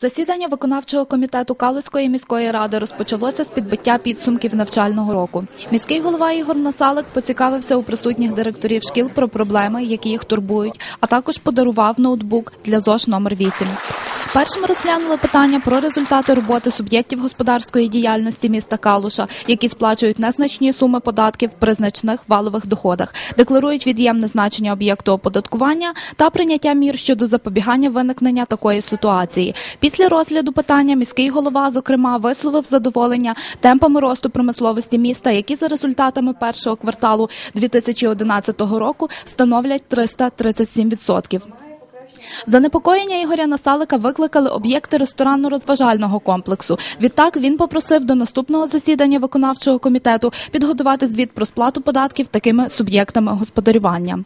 Засідання виконавчого комітету Калузької міської ради розпочалося з підбиття підсумків навчального року. Міський голова Ігор Насалик поцікавився у присутніх директорів шкіл про проблеми, які їх турбують, а також подарував ноутбук для ЗОШ номер 8 Першим розглянули питання про результати роботи суб'єктів господарської діяльності міста Калуша, які сплачують незначні суми податків при значних валових доходах, декларують від'ємне значення об'єкту оподаткування та прийняття мір щодо запобігання виникнення такої ситуації. Після розгляду питання міський голова, зокрема, висловив задоволення темпами росту промисловості міста, які за результатами першого кварталу 2011 року становлять 337%. Занепокоєння Ігоря Насалика викликали об'єкти ресторанно-розважального комплексу. Відтак він попросив до наступного засідання виконавчого комітету підготувати звіт про сплату податків такими суб'єктами господарювання.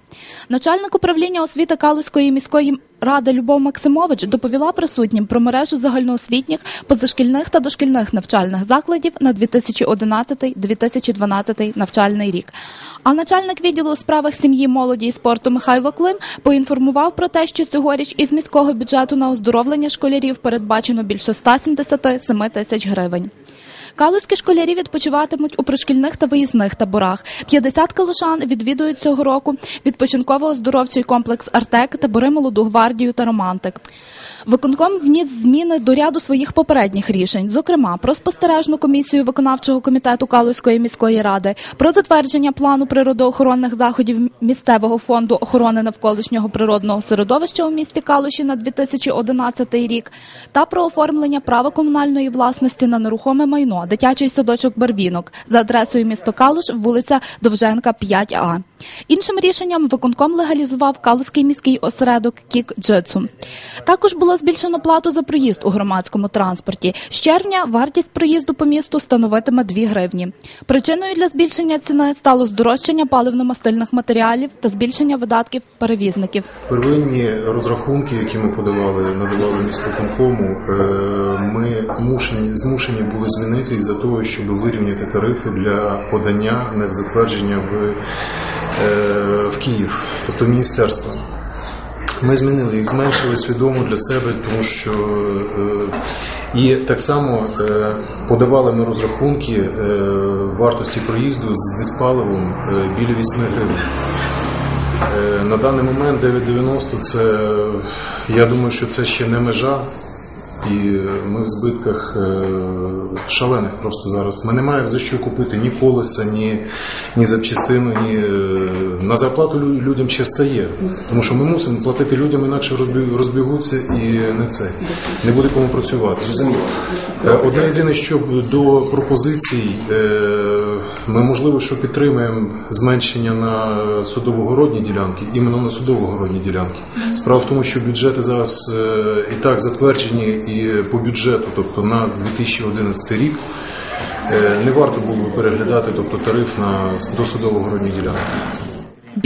Начальник управління освіти Калузької міської Рада Любов Максимович доповіла присутнім про мережу загальноосвітніх, позашкільних та дошкільних навчальних закладів на 2011-2012 навчальний рік. А начальник відділу у справах сім'ї, молоді і спорту Михайло Клим поінформував про те, що цьогоріч із міського бюджету на оздоровлення школярів передбачено більше 177 тисяч гривень. Калузькі школярі відпочиватимуть у пришкільних та виїзних таборах. 50 калушан відвідують цього року відпочинково-оздоровчий комплекс Артек, табори молоду гвардію та романтик. Виконком вніс зміни до ряду своїх попередніх рішень, зокрема про спостережну комісію виконавчого комітету Калузької міської ради, про затвердження плану природоохоронних заходів місцевого фонду охорони навколишнього природного середовища у місті Калуші на 2011 рік та про оформлення права комунальної власності на нерухоме майно дитячий садочок Барвінок за адресою місто Калуш, вулиця Довженка, 5А. Іншим рішенням виконком легалізував Калузький міський осередок Кік Джитсу. Також було збільшено плату за проїзд у громадському транспорті. З червня вартість проїзду по місту становитиме 2 гривні. Причиною для збільшення ціни стало здорожчання паливно-мастильних матеріалів та збільшення видатків перевізників. Первинні розрахунки, які ми подавали, надавали міському, ми мушені, змушені були змінити із-за того, щоб вирівняти тарифи для подання на затвердження в, е, в Київ, тобто міністерство. Ми змінили їх, зменшили свідомо для себе, тому що е, і так само е, подавали ми розрахунки вартості проїзду з диспаливом біля 8 гривень. На даний момент 9,90 це я думаю, що це ще не межа, і ми в збитках е, шалених просто зараз. Ми не маємо за що купити ні колеса, ні, ні запчастину, ні е, на зарплату лю- людям ще стає. Тому що ми мусимо платити людям, інакше розбі- розбігуться і не це не буде кому працювати. Е, Одне єдине, що до пропозицій, ми можливо, що підтримаємо зменшення на судовогородні ділянки, іменно на судово-городні ділянки. Справа в тому, що бюджети зараз е, і так затверджені і по бюджету, тобто на 2011 рік. е, Не варто було б переглядати тобто, тариф на досудово-городні ділянки.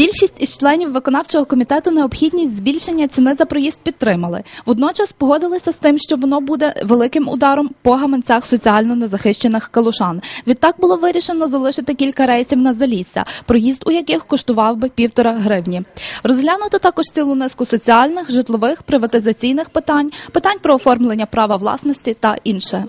Більшість із членів виконавчого комітету необхідність збільшення ціни за проїзд підтримали. Водночас погодилися з тим, що воно буде великим ударом по гаманцях соціально незахищених калушан. Відтак було вирішено залишити кілька рейсів на залісся, проїзд у яких коштував би півтора гривні. Розглянути також цілу низку соціальних, житлових, приватизаційних питань, питань про оформлення права власності та інше.